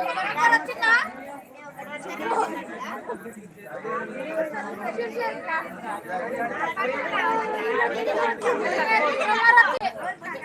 వచ్చిందా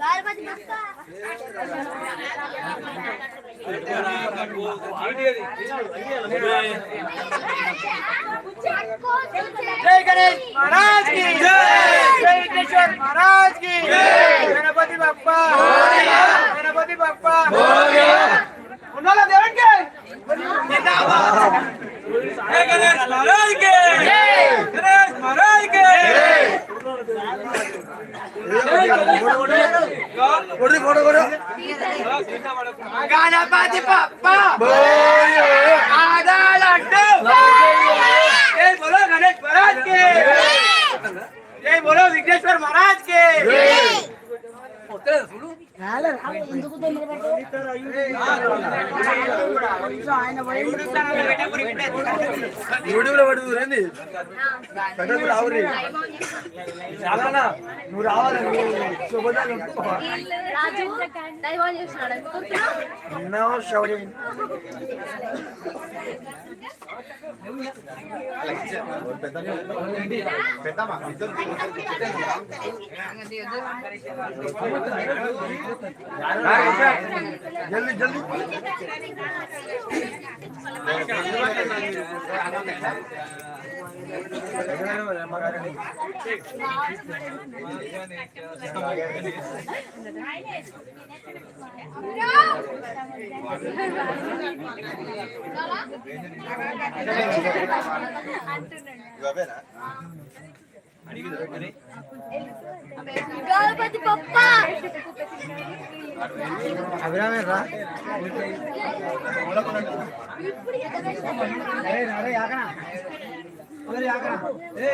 గణపతి బప్పా జై గణేష్ మహారాజ్కి జై విఘ్నేశ్వర్ మహారాజ్కి గణపతి బప్ప గణపతి బప్ప ఉండాలా దేవునికి గణేష్ మహారాజ్కి గణేష్ మహారాజ్కి గణపతి బప్ప ఆదాలంటూ జై బోలో గణేష్ మహారాజ్కి జై బోలో విఘ్నేశ్వర్ మహారాజ్కి యూట్యూబ్ పడుతుంది రండి రావురి చాలా నువ్వు రావాలి శుభదాలు పెద్దమ్మా ఇద్దరు జల్దీ జల్దీ ఇవేనా గణపతి బప్పా అభిరామే రా ఇది రెండు తెలుసా జై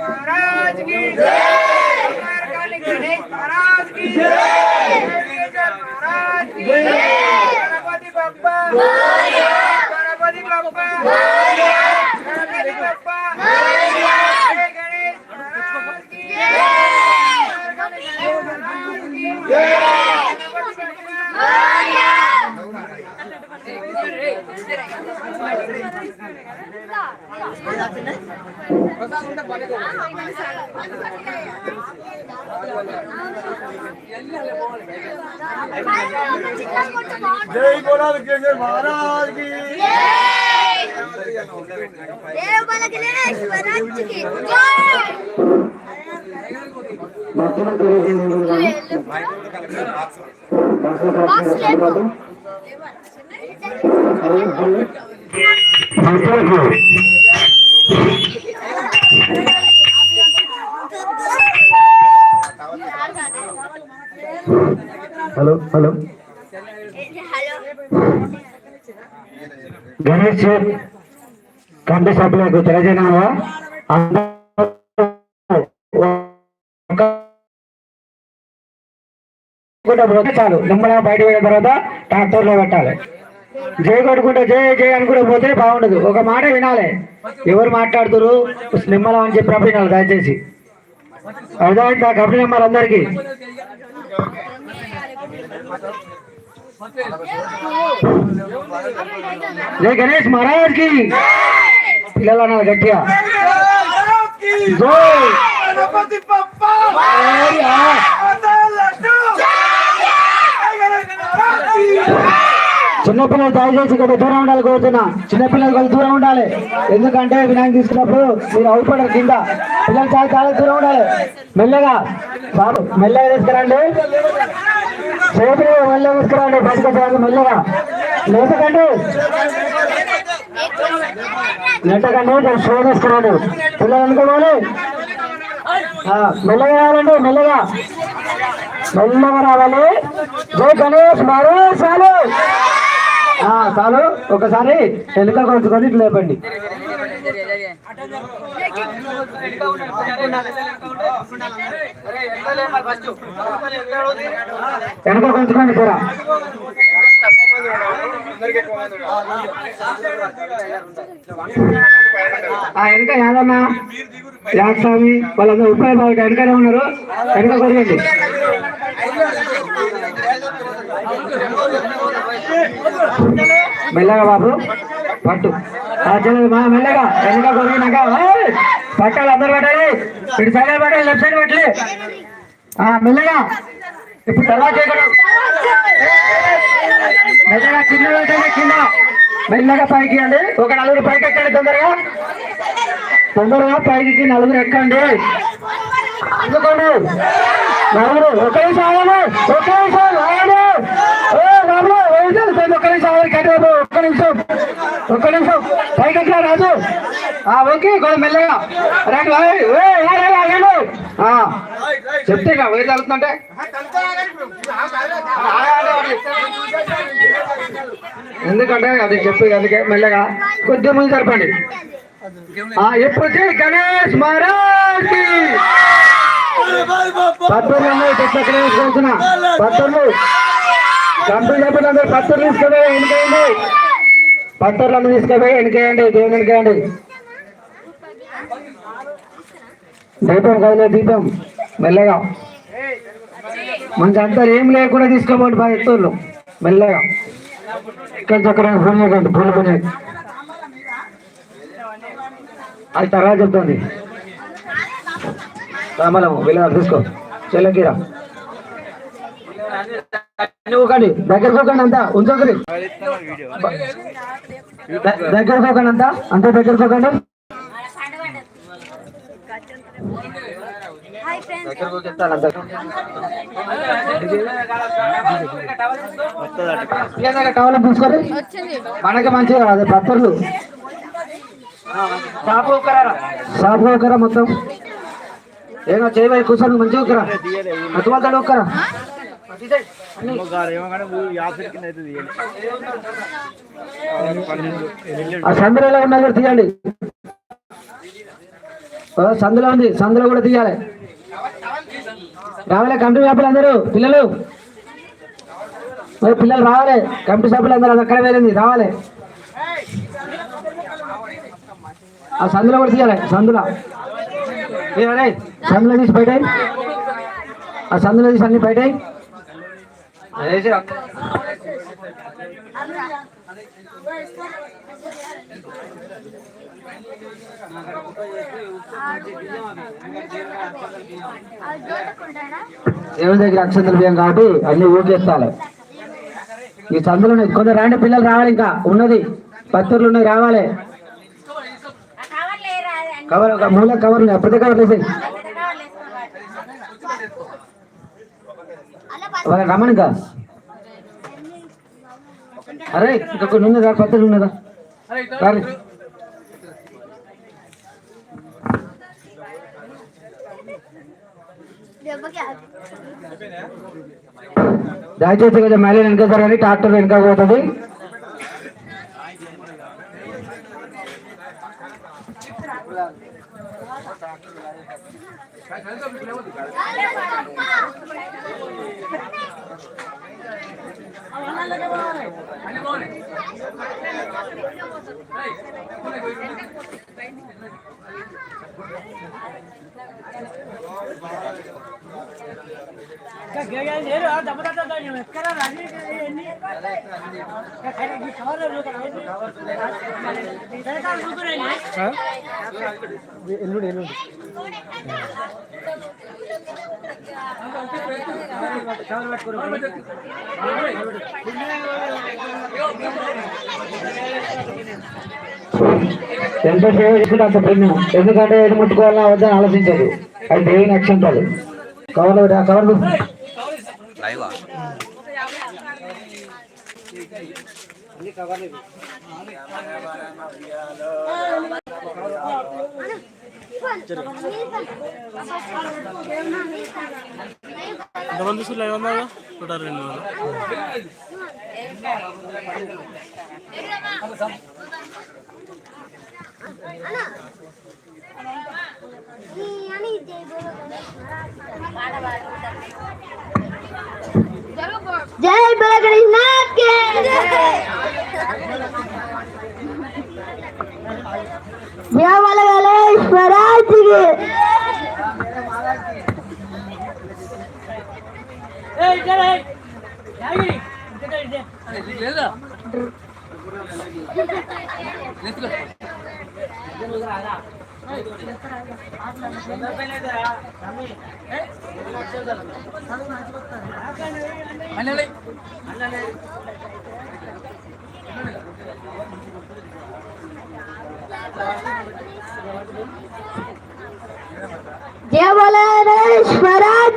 మహారాజ్కి గణేష్ మహారాజ్కి విఘ్నేశ్వర్ మహారాజ్కి గణపతి బప్ప గణపతి బప్ప గణపతి బప్ప జై గణేష్ మహారాజ్కి గణపతి మహారాజ్కి గణపతి బప్ప జై బోలా విఘ్నేశ్వర్ మహారాజ్కి దేవ బల గణేష్ మహారాజ్కి జై బాక్స్ లేపు హలో హలో గణేష్ కమిటీ సభ్యులకు తెలియజేయనావా చాలు నిమ్మల బయట పెట్టిన తర్వాత ట్రాక్టర్లో పెట్టాలి జై కొట్టుకుంటే జై జై అనుకుంటే పోతే బాగుండదు. ఒక మాట వినాలి. ఎవరు మాట్లాడుతురు? నిమ్మలం అని చెప్పి వినాలి దయచేసి. అర్థమైంది? ఆ కమిటీ నెంబర్ అందరికీ? జై గణేష్ మహారాజ్కి పిల్లలు అన్నారు గట్టిగా. జై గణపతి పప్ప జై ఆ. లడ్డు చిన్నపిల్లలు దయచేసి ఇక్కడ దూరం ఉండాలి కోరుతున్నా. చిన్నపిల్లలు కొంచెం దూరం ఉండాలి. ఎందుకంటే వినాయక తీసుకున్నప్పుడు మీరు అవుపడరు కింద. పిల్లలు చాలా చాలా దూరం ఉండాలి. మెల్లగా బాబు మెల్లగా తీసుకురండి. చేతులు మెల్లగా తీసుకురండి. బయటకు మెల్లగా. లేచకండి లేచకండి కొంచెం షో తీసుకురండి. పిల్లలు అనుకోవాలి. మెల్లగా రావాలండి మెల్లగా. మెల్లగా రావాలి. జై గణేష్ మరోసారి. చాలు. ఒకసారి వెనుక కొంచుకొని ఇట్లా లేపండి. వెనుక కొంచుకోండి కూర ఆ వెనక యాదమ్మ యాస్వామి వాళ్ళందరూ ఉపాయ బాబు వెనకనే ఉన్నారు. వెనక కొరగండి మెల్లగా బాబు పట్టు. మా మెల్లగా వెనక కొరిగినాక ఏయ్! పట్టాలి అందరు పెట్టాలి. ఇటు సైడ్ పెట్టాలి లెఫ్ట్ సైడ్ పెట్టాలి. ఆ మెల్లగా. ఇప్పుడు తర్వాత చేయకూడదు మెల్లగా కింద పెట్టండి కింద. మెల్లగా పైకి అండి. ఒక నలుగురు పైకి ఎక్కండి తొందరగా. తొందరగా పైకి నలుగురు ఎక్కండి. అందుకోండి. నలుగురు ఒక నిమిషం ఆగండి ఒక నిమిషం ఆగండి ఏ ఒక్క నిమిషం ఆగండి ఒక్క నిమిషం ఒక్క నిమిషం. పైకి ఎక్కడ రాజు? ఆ ఓకే కొంచెం మెల్లగా. రండి ఓయ్, ఓయ్, ఆగండి, ఆగండి ఆ, చెప్తే ఇక వేరు తగ్గుతుందంటే ఎందుకంటే అది చెప్పి అందుకే మెల్లగా కొద్ది ముందు జరపండి. ఎప్పుడు గణేష్ మహారాజ్కి. పత్తులు ఉన్నాయి చెట్ల వేసుకుంటున్నా పత్తులు కంపెనీ చెప్పినందరూ పత్తర్లు తీసుకుపోయి వెనుకేయండి పత్తులను తీసుకుపోయి వెనుకేయండి దేవుని వెనుకేయండి దీపం కదలే దీపం. మెల్లగా. మంచి అంతా ఏం లేకుండా తీసుకోబోండి బాగా ఎత్తులు మెల్లగా. ఇక్కడ చక్కర ఫోన్ చేయకండి ఫోన్ పని అది తర్వాత చెప్తుంది రామలము వెళ్ళాలి తీసుకో. చెల్లకిరా ఊకండి. దగ్గర పోకండి అంతా. ఉంచకండి దగ్గర పోకండి అంతా. అంతా దగ్గర పోకండి మనకి మంచిగా అదే పత్రులు షాపు ఒక్కరా మొత్తం? ఏమో చేయబోయి కూర్చొని మంచిగా ఒక్కరా అటువతాడు ఒక్కరా ఆ? సందులో ఉన్నా కూడా తీయండి సందులో ఉంది. సందులో కూడా తీయాలి. రావాలి కమిటీ సభ్యులు అందరూ పిల్లలు. మరి పిల్లలు రావాలి కమిటీ సభ్యులు అందరూ అది అక్కడ వెళ్ళింది రావాలి. ఆ సందులో కూడా తీయాలి సందులో. తీయాలి సందులో తీసి బయట ఆ సందులో తీసి అన్ని బయట దేవుని దగ్గర అక్షంతల బియ్యం కాబట్టి అన్ని ఊకేస్తాలి ఈ సందులో ఉన్నాయి. కొందరు రాండి పిల్లలు రావాలి ఇంకా. ఉన్నది. పత్తుర్లు ఉన్నాయి రావాలి. కవర్ ఒక మూల కవర్ ఉన్నాయి. ప్రతి కవర్ వేసి వాళ్ళ రమ్మని ఇంకా. అరే ఇంకొక ఉన్నదా? పత్తులు ఉన్నదా రాని దెబ్బకి దయచేసి కొంచెం మళ్ళీ వెనక జరగండి ట్రాక్టర్ వెనక పోతుంది. ఎల్లుండి ఎల్లుండి ఎంత సేవ చేసుకుంటే అంత పుణ్యం. ఎందుకంటే ఏది ముట్టుకోవాలని వద్దని ఆలోచించదు. అది దేవుని అక్షంతాలు. కవర్లు కవర్లు ఎంతమంది చూసి లైవ్ అన్నా నూట రెండు వందలు? అని జై బోలో చెప్పింది అన్నలే అన్నలే Thank you. বলেন স্বরাজ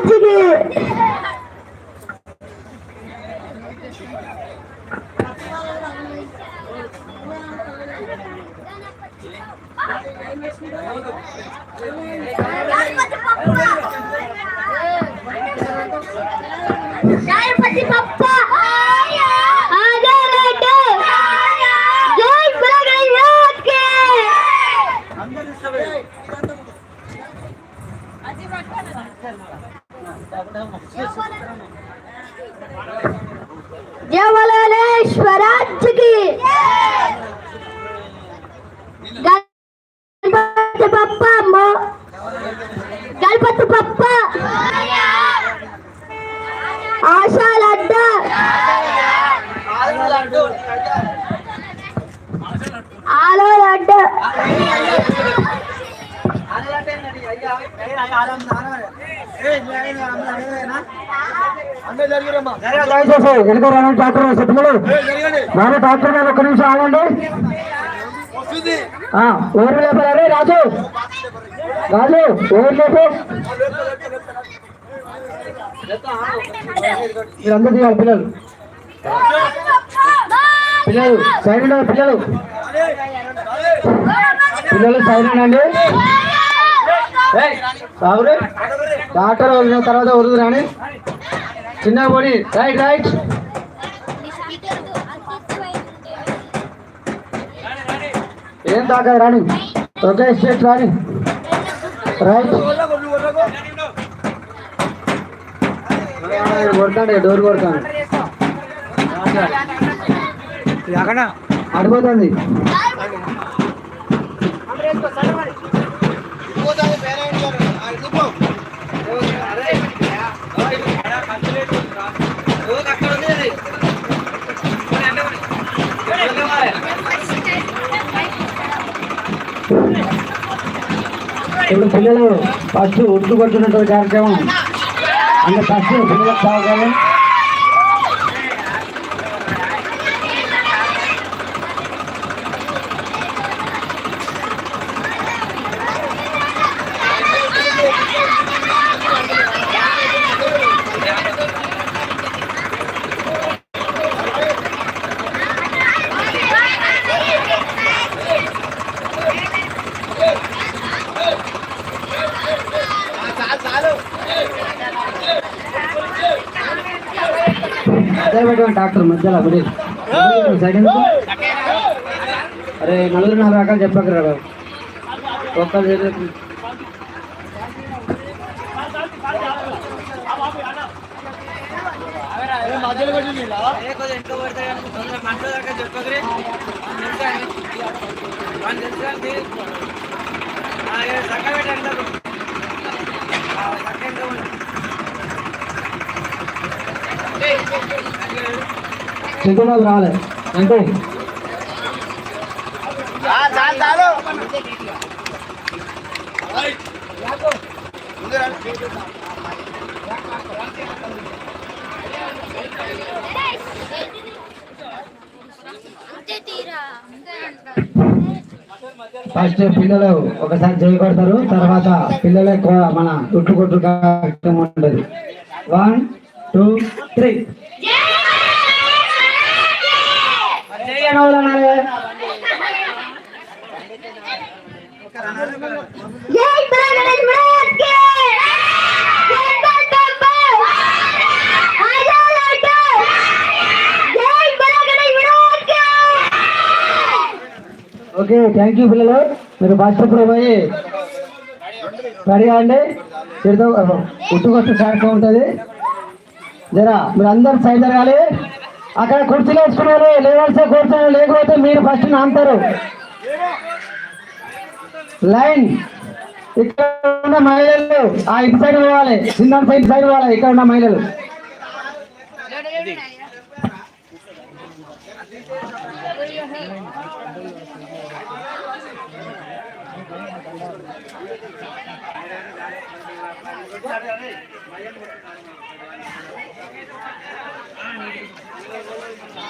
వెనక రాని ట్రాక్టర్ చెట్టులు రాని మీద ఒక్క నిమిషం ఆగండి లేపారే రాజు రాజు ఊరు లేపు మీరందరూ దిగాలి పిల్లలు పిల్లలు సైడ్ ఉండాలి పిల్లలు పిల్లలు సైడ్ ఉండండి డాక్టర్ వదిలిన తర్వాత వరుదు రాని. చిన్న పోనీ రైట్ రైట్. ఏం తాకదు రాని? ఓకే స్టేట్ రాని. రైట్. కొడతాండి డోర్ కొడతాను అడిపోతుంది ఇప్పుడు పిల్లలు ఫస్ట్ ఒడ్డు కొడుతున్నటువంటి కార్యక్రమం. అంటే ఫస్ట్ పిల్లలకు సాగాలి మధ్యలో డాక్టర్ మధ్యలో అప్పుడు సైడ్ అరే నలుగురు నాలుగు రకాలు చెప్పకరా బాబు ఒక్కరు చేతులు చింతనాలు రాలే. అంటే. ఫస్ట్ పిల్లలు ఒకసారి చేయి కొడతారు. తర్వాత పిల్లలు ఎక్కువ మన చుట్టు కొట్టు కార్యక్రమం ఉంటుంది వన్ టూ త్రీ జై అనవలు అనాలి. జై గణేష్ మహారాజ్కి జై గణపతి ఆజాద్ జై గణేష్ మహారాజ్కి ఓకే థ్యాంక్ యూ పిల్లలు మీరు ఫస్ట్ ఇప్పుడు పోయి రెడీ అండి తిరుతో ఉట్టుకొట్టు కార్యక్రమం ఉంటుంది జరా మీరు అందరు సైడ్ జరగాలి. అక్కడ కుర్చీలు వేసుకున్నారు లేవాల్సిన కూర్చొని లేకపోతే మీరు ఫస్ట్ నాంతారు. లైన్ ఇక్కడ ఉన్న మహిళలు ఆ ఇటు సైడ్ పోవాలి చిన్న సైడ్ సైడ్ పోవాలి ఇక్కడ ఉన్న మహిళలు.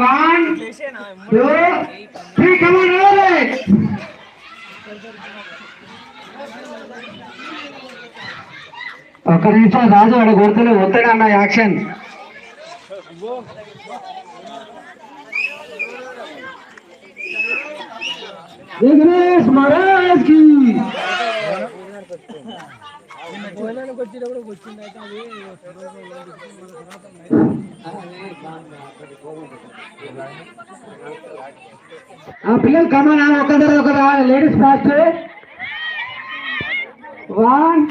వన్ టూ త్రీ కమాన్ ఒక్క నిమిషం రాజు వాడు గుర్తులు ఒత్తిడి అన్న యాక్షన్. విఘ్నేష్ మహారాజ్కి. ఆ పిల్లలు కమాన్ ఒక ఒకరు లేడీస్ ఫాస్ట్ వన్